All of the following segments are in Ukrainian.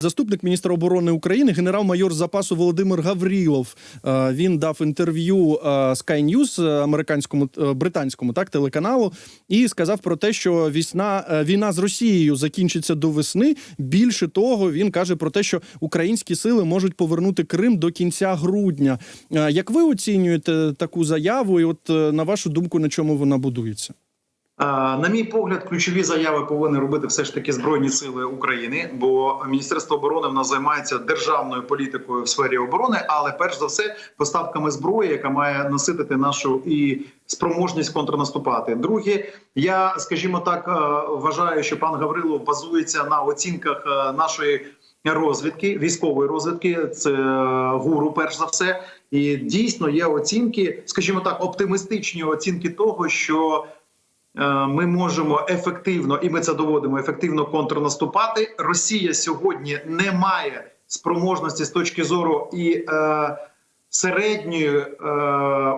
Заступник міністра оборони України, генерал-майор запасу Володимир Гаврілов. е, Він дав інтерв'ю е, Sky News, е, американському британському так телеканалу, і сказав про те, що війна, е, війна з Росією закінчиться до весни. Більше того, він каже про те, що українські сили можуть повернути Крим до кінця грудня. Як ви оцінюєте таку заяву? І от на вашу думку, на чому вона будується? А, На мій погляд, ключові заяви повинні робити все ж таки збройні сили України, бо Міністерство оборони в нас займається державною політикою в сфері оборони, але перш за все поставками зброї, яка має наситити нашу і спроможність контрнаступати. Друге, я скажімо так е, вважаю, що пан Гаврилов базується на оцінках е, нашої. Розвідки військової розвідки це е, гуру, перш за все, і дійсно є оцінки, скажімо так, оптимістичні оцінки того, що Е, ми можемо ефективно, і ми це доводимо ефективно контрнаступати. Росія сьогодні не має спроможності з точки зору і е, середньої е,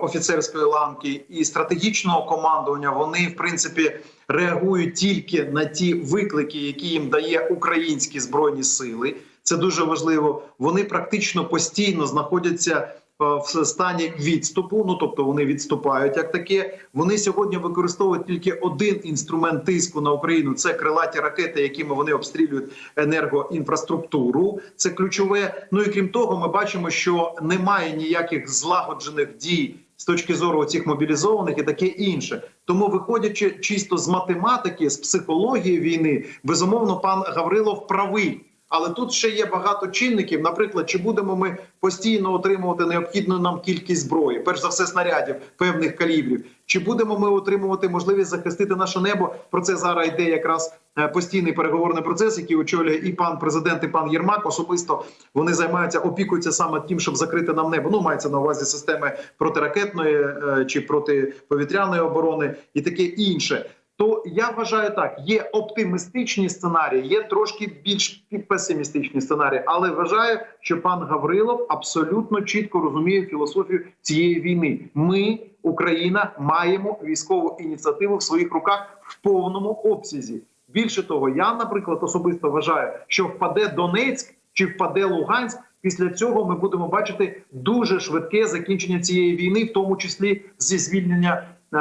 офіцерської ланки і стратегічного командування. Вони в принципі реагують тільки на ті виклики, які їм дає українські збройні сили. Це дуже важливо. Вони практично постійно знаходяться е, в стані відступу. Ну тобто вони відступають як таке. Вони сьогодні використовують тільки один інструмент тиску на Україну. Це крилаті ракети, якими вони обстрілюють енергоінфраструктуру. Це ключове. Ну і крім того, ми бачимо, що немає ніяких злагоджених дій. З точки зору цих мобілізованих і таке інше, тому виходячи чисто з математики, з психології війни, безумовно, пан Гаврилов правий. Але тут ще є багато чинників. Наприклад, чи будемо ми постійно отримувати необхідну нам кількість зброї, перш за все снарядів певних калібрів, чи будемо ми отримувати можливість захистити наше небо? Про це зараз йде якраз е, постійний переговорний процес, який очолює і пан президент, і пан Єрмак. Особисто вони займаються, опікуються саме тим, щоб закрити нам небо. Ну мається на увазі системи протиракетної е, чи протиповітряної оборони і таке інше. То я вважаю так: є оптимістичні сценарії, є трошки більш песимістичні сценарії, але вважаю, що пан Гаврилов абсолютно чітко розуміє філософію цієї війни. Ми, Україна, маємо військову ініціативу в своїх руках в повному обсязі. Більше того, я, наприклад, особисто вважаю, що впаде Донецьк чи впаде Луганськ. Після цього ми будемо бачити дуже швидке закінчення цієї війни, в тому числі зі звільнення е,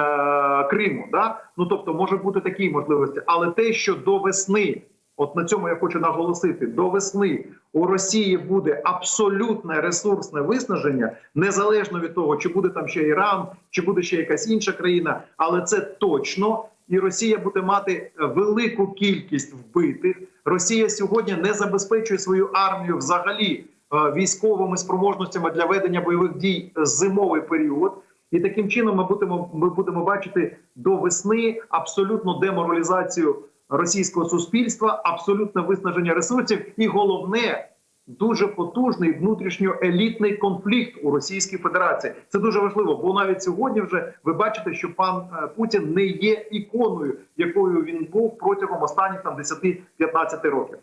Криму. Да? Ну тобто, може бути такі можливості, але те, що до весни, от на цьому я хочу наголосити, до весни у Росії буде абсолютне ресурсне виснаження, незалежно від того, чи буде там ще Іран, чи буде ще якась інша країна, але це точно. І Росія буде мати велику кількість вбитих. Росія сьогодні не забезпечує свою армію взагалі е, військовими спроможностями для ведення бойових дій зимовий період. І таким чином ми будемо ми будемо бачити до весни абсолютну деморалізацію російського суспільства, абсолютне виснаження ресурсів, і головне дуже потужний внутрішньоелітний конфлікт у Російській Федерації. Це дуже важливо, бо навіть сьогодні вже ви бачите, що пан е, Путін не є іконою, якою він був протягом останніх там 10-15 років.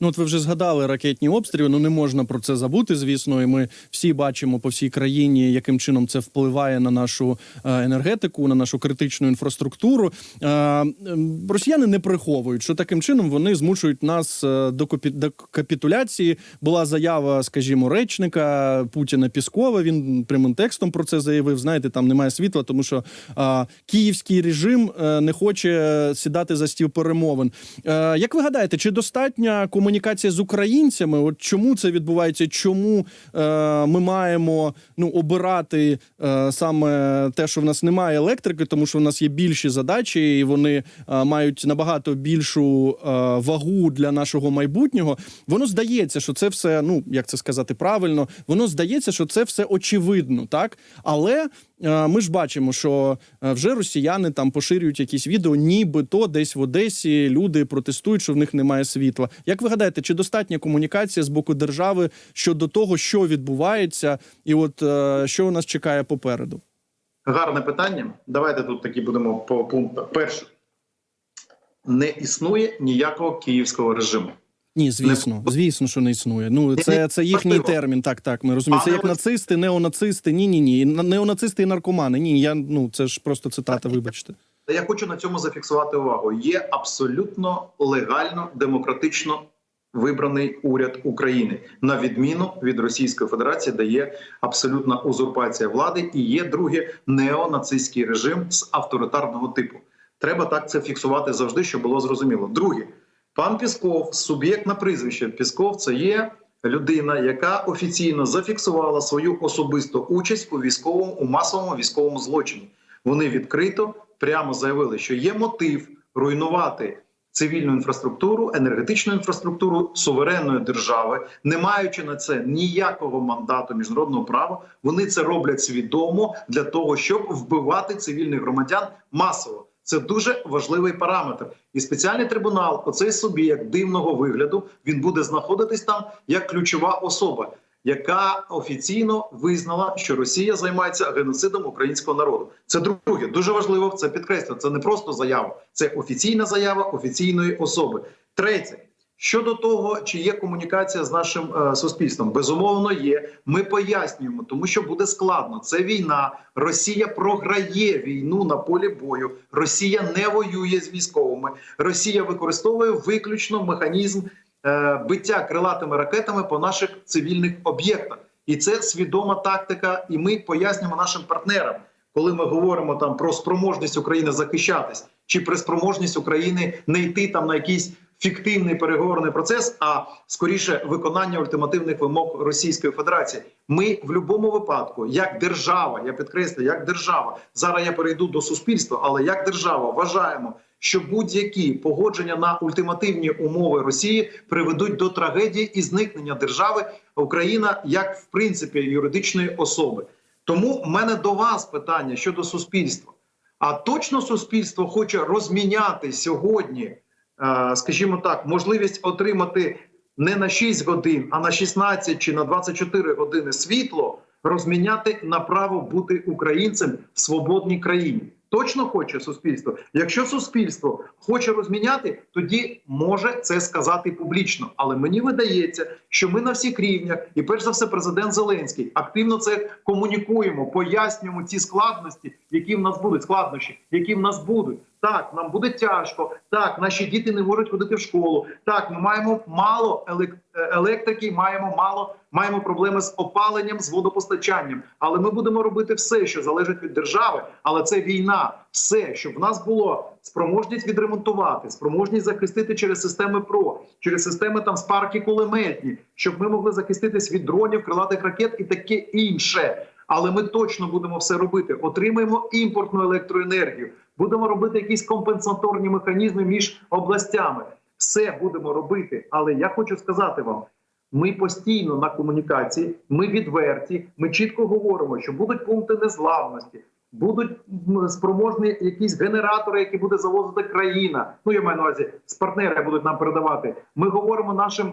Ну, от ви вже згадали ракетні обстріли. Ну не можна про це забути. Звісно, і ми всі бачимо по всій країні, яким чином це впливає на нашу е, енергетику, на нашу критичну інфраструктуру. Е, ем, Росіяни не приховують, що таким чином вони змушують нас е, до капі- капітуляції. Була заява, скажімо, речника Путіна Піскова. Він прямим текстом про це заявив. Знаєте, там немає світла, тому що київський режим не хоче сідати за стіл перемовин. Як ви гадаєте, чи достатня комунікація з українцями? От чому це відбувається? Чому е, ми маємо ну обирати е, саме те, що в нас немає електрики, тому що в нас є більші задачі, і вони е, мають набагато більшу е, вагу для нашого майбутнього. Воно здається, що це все, ну як це сказати правильно, воно здається, що це все очевидно, так але. Е, Ми ж бачимо, що е, вже росіяни там поширюють якісь відео, нібито десь в Одесі люди протестують, що в них немає світла. Як ви гадаєте, чи достатня комунікація з боку держави щодо того, що відбувається, і от е, що у нас чекає попереду? Гарне питання. Давайте тут такі будемо по пунктах. Перше, не існує ніякого київського режиму. Ні, звісно, звісно, що не існує. Ну це, це їхній термін. Так, так. Ми розуміємо. Це як нацисти, неонацисти. Ні, ні, ні. Неонацисти і наркомани. Ні, я ну це ж просто цитата. Вибачте. Та я хочу на цьому зафіксувати увагу. Є абсолютно легально демократично вибраний уряд України, на відміну від Російської Федерації, де є абсолютна узурпація влади і є друге неонацистський режим з авторитарного типу. Треба так це фіксувати завжди, щоб було зрозуміло. Друге, пан Пісков, суб'єкт на прізвище Пісков, це є людина, яка офіційно зафіксувала свою особисту участь у військовому у масовому військовому злочині. Вони відкрито прямо заявили, що є мотив руйнувати цивільну інфраструктуру, енергетичну інфраструктуру суверенної держави, не маючи на це ніякого мандату міжнародного права. Вони це роблять свідомо для того, щоб вбивати цивільних громадян масово. Це дуже важливий параметр. І спеціальний трибунал, оцей суб'єкт дивного вигляду, він буде знаходитись там як ключова особа, яка офіційно визнала, що Росія займається геноцидом українського народу. Це друге, дуже важливо це підкреслити. Це не просто заява, це офіційна заява офіційної особи. Третє. Щодо того, чи є комунікація з нашим е, суспільством, безумовно є. Ми пояснюємо, тому що буде складно. Це війна. Росія програє війну на полі бою. Росія не воює з військовими. Росія використовує виключно механізм е, биття крилатими ракетами по наших цивільних об'єктах, і це свідома тактика. І ми пояснюємо нашим партнерам, коли ми говоримо там про спроможність України захищатись, чи про спроможність України не йти там на якісь фіктивний переговорний процес, а скоріше виконання ультимативних вимог Російської Федерації. Ми в будь-якому випадку, як держава, я підкреслю, як держава, зараз я перейду до суспільства, але як держава вважаємо, що будь-які погодження на ультимативні умови Росії приведуть до трагедії і зникнення держави Україна як в принципі юридичної особи. Тому в мене до вас питання щодо суспільства. А точно суспільство хоче розміняти сьогодні, скажімо так, можливість отримати не на 6 годин, а на 16 чи на 24 години світло, розміняти на право бути українцем в свободній країні. Точно хоче суспільство. Якщо суспільство хоче розміняти, тоді може це сказати публічно. Але мені видається, що ми на всіх рівнях, і перш за все, президент Зеленський активно це комунікуємо, пояснюємо ці складності, які в нас будуть складнощі, які в нас будуть. Так, нам буде тяжко. Так, наші діти не можуть ходити в школу. Так, ми маємо мало е, електрики, маємо мало, маємо проблеми з опаленням, з водопостачанням. Але ми будемо робити все, що залежить від держави. Але це війна. Все, щоб в нас було спроможність відремонтувати, спроможність захистити через системи ПРО, через системи там спарки кулеметні, щоб ми могли захиститись від дронів, крилатих ракет і таке інше. Але ми точно будемо все робити. Отримаємо імпортну електроенергію, будемо робити якісь компенсаторні механізми між областями. Все будемо робити. Але я хочу сказати вам: ми постійно на комунікації, ми відверті, ми чітко говоримо, що будуть пункти незламності. Будуть спроможні якісь генератори, які буде завозити країна. Ну я маю на увазі, з партнери будуть нам передавати. Ми говоримо нашим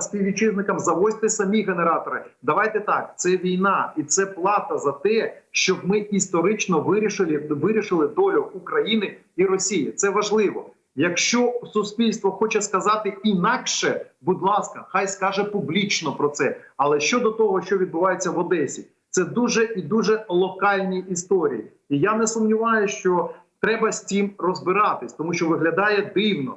співвітчизникам, завозьте самі генератори. Давайте так. Це війна, і це плата за те, щоб ми історично вирішили вирішили долю України і Росії. Це важливо. Якщо суспільство хоче сказати інакше, будь ласка, хай скаже публічно про це. Але щодо того, що відбувається в Одесі, це дуже і дуже локальні історії. І я не сумніваюся, що треба з цим розбиратись, тому що виглядає дивно.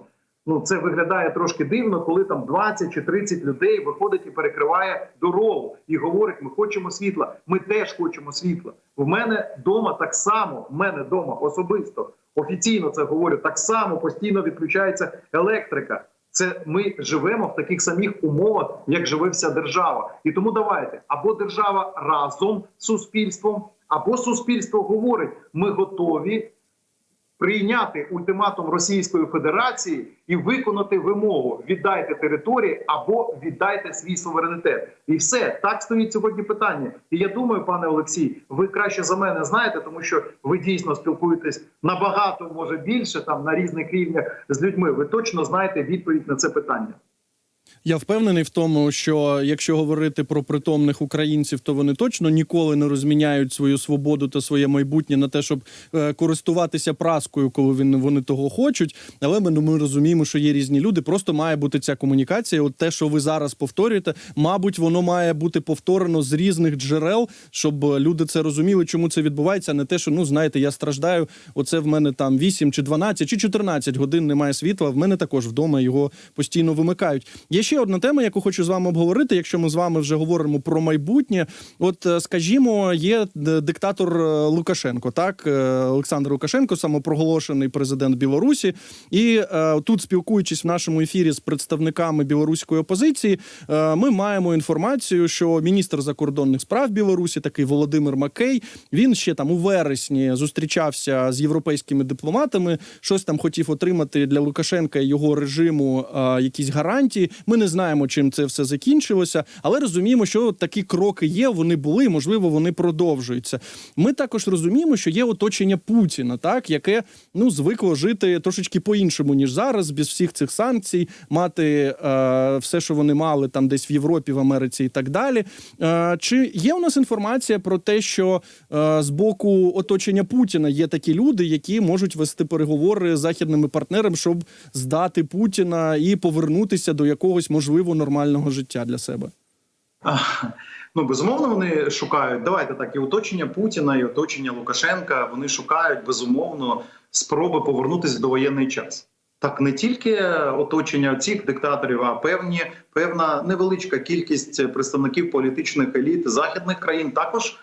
Ну це виглядає трошки дивно, коли там 20 чи 30 людей виходить і перекриває дорогу і говорить: ми хочемо світла. Ми теж хочемо світла. В мене вдома так само. В мене вдома особисто офіційно це говорю. Так само постійно відключається електрика. Це ми живемо в таких самих умовах, як живе вся держава. І тому давайте або держава разом з суспільством, або суспільство говорить: ми готові прийняти ультиматум Російської Федерації і виконати вимогу: віддайте території або віддайте свій суверенітет. І все так стоїть сьогодні питання. І я думаю, пане Олексій, ви краще за мене знаєте, тому що ви дійсно спілкуєтесь набагато може більше там на різних рівнях з людьми. Ви точно знаєте відповідь на це питання. Я впевнений в тому, що якщо говорити про притомних українців, то вони точно ніколи не розміняють свою свободу та своє майбутнє на те, щоб е, користуватися праскою, коли вони того хочуть. Але ми, ну, ми розуміємо, що є різні люди. Просто має бути ця комунікація. От те, що ви зараз повторюєте, мабуть, воно має бути повторено з різних джерел, щоб люди це розуміли, чому це відбувається. а Не те, що ну знаєте, я страждаю. Оце в мене там 8 чи 12 чи 14 годин немає світла. В мене також вдома його постійно вимикають. Є ще одна тема, яку хочу з вами обговорити. Якщо ми з вами вже говоримо про майбутнє, от е, скажімо, є диктатор е, Лукашенко, так е, Олександр Лукашенко, самопроголошений президент Білорусі, і е, тут, спілкуючись в нашому ефірі з представниками білоруської опозиції, е, ми маємо інформацію, що міністр закордонних справ Білорусі, такий Володимир Макей, він ще там у вересні зустрічався з європейськими дипломатами, щось там хотів отримати для Лукашенка і його режиму е, якісь гарантії. Ми не знаємо, чим це все закінчилося, але розуміємо, що такі кроки є. Вони були, можливо, вони продовжуються. Ми також розуміємо, що є оточення Путіна, так яке ну звикло жити трошечки по-іншому ніж зараз, без всіх цих санкцій, мати е, все, що вони мали там десь в Європі, в Америці і так далі. Е, чи є у нас інформація про те, що е, з боку оточення Путіна є такі люди, які можуть вести переговори з західними партнерами, щоб здати Путіна і повернутися до якогось можливо нормального життя для себе? Ну, безумовно, вони шукають. Давайте так, і оточення Путіна, і оточення Лукашенка. Вони шукають безумовно спроби повернутися до воєнний час. Так не тільки оточення цих диктаторів, а певні певна невеличка кількість представників політичних еліт західних країн також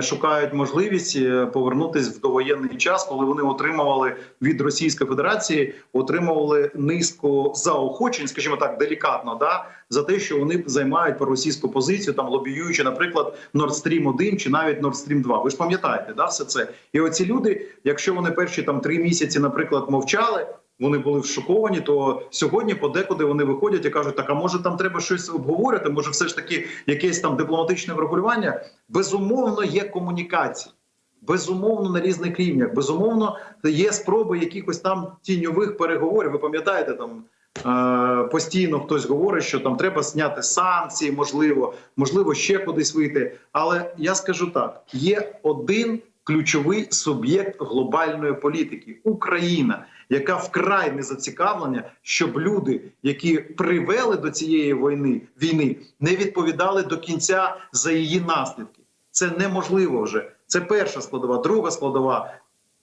шукають можливість е, повернутися в довоєнний час, коли вони отримували від Російської Федерації отримували низку заохочень, скажімо так, делікатно, да за те, що вони займають проросійську позицію, там лобіюючи, наприклад, Nord Stream 1 чи навіть Nord Stream 2. Ви ж пам'ятаєте, да, все це. І оці люди, якщо вони перші там три місяці, наприклад, мовчали. Вони були шоковані, то сьогодні подекуди вони виходять і кажуть: так а може там треба щось обговорити? Може, все ж таки якесь там дипломатичне врегулювання? Безумовно, є комунікації. Безумовно, на різних рівнях. Безумовно, є спроби якихось там тіньових переговорів. Ви пам'ятаєте, там е, постійно хтось говорить, що там треба зняти санкції, можливо, можливо, ще кудись вийти. Але я скажу так: є один ключовий суб'єкт глобальної політики Україна, яка вкрай не зацікавлена, щоб люди, які привели до цієї війни, війни, не відповідали до кінця за її наслідки. Це неможливо вже. Це перша складова, друга складова.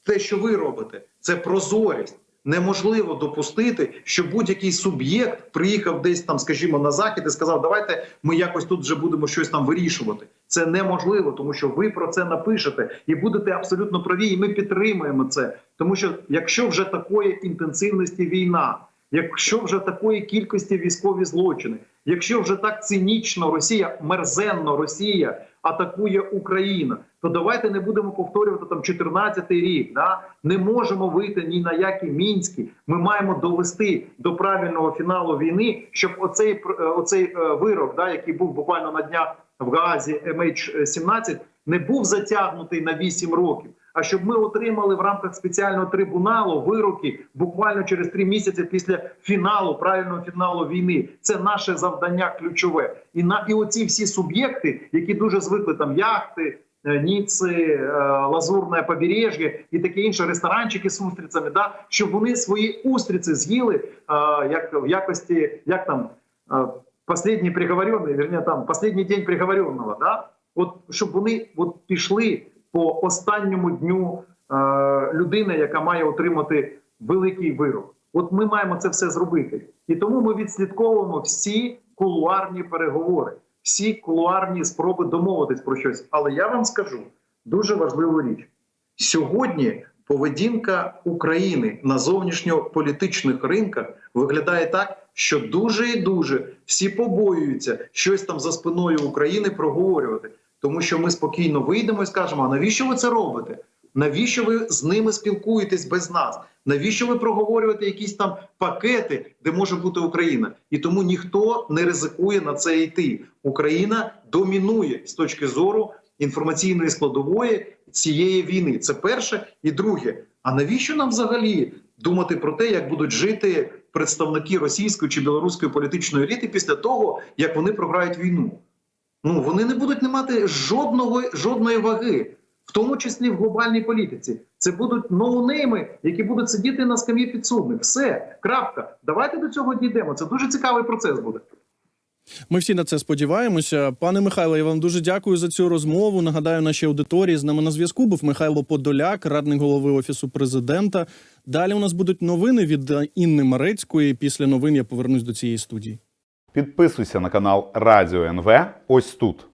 Те, що ви робите, це прозорість. Неможливо допустити, що будь-який суб'єкт приїхав десь там, скажімо, на захід і сказав, давайте ми якось тут вже будемо щось там вирішувати. Це неможливо, тому що ви про це напишете і будете абсолютно праві, і ми підтримуємо це. Тому що якщо вже такої інтенсивності війна, якщо вже такої кількості військові злочини, якщо вже так цинічно Росія, мерзенно Росія атакує Україну, то давайте не будемо повторювати там 14-й рік. Да? Не можемо вийти ні на які мінські. Ми маємо довести до правильного фіналу війни, щоб оцей е, оцей е, вирок, да, який був буквально на днях в Гаазі MH17, не був затягнутий на 8 років. А щоб ми отримали в рамках спеціального трибуналу вироки буквально через три місяці після фіналу, правильного фіналу війни, це наше завдання ключове. І на і оці всі суб'єкти, які дуже звикли там яхти, Ніци, е, Лазурне побережжя і таке інше, ресторанчики з устрицями, да, щоб вони свої устриці з'їли е, як в якості, як там е, последній приговоренний, верні, там последній день приговоренного, да, от щоб вони от пішли по останньому дню людини, яка має отримати великий вирок. От ми маємо це все зробити, і тому ми відслідковуємо всі кулуарні переговори, всі кулуарні спроби домовитись про щось. Але я вам скажу дуже важливу річ: сьогодні поведінка України на зовнішньополітичних ринках виглядає так, що дуже і дуже всі побоюються щось там за спиною України проговорювати, тому що ми спокійно вийдемо і скажемо: а навіщо ви це робите? Навіщо ви з ними спілкуєтесь без нас? Навіщо ви проговорюєте якісь там пакети, де може бути Україна? І тому ніхто не ризикує на це йти. Україна домінує з точки зору інформаційної складової цієї війни. Це перше і друге. А навіщо нам взагалі думати про те, як будуть жити представники російської чи білоруської політичної еліти після того, як вони програють війну? Ну вони не будуть не мати жодного жодної ваги, в тому числі в глобальній політиці. Це будуть ноунейми, які будуть сидіти на скам'ї підсудних. Все, крапка. Давайте до цього дійдемо. Це дуже цікавий процес буде. Ми всі на це сподіваємося. Пане Михайло, я вам дуже дякую за цю розмову. Нагадаю, нашій аудиторії з нами на зв'язку був Михайло Подоляк, радник голови офісу президента. Далі у нас будуть новини від Інни Марецької. Після новин я повернусь до цієї студії. Підписуйся на канал Радіо НВ ось тут.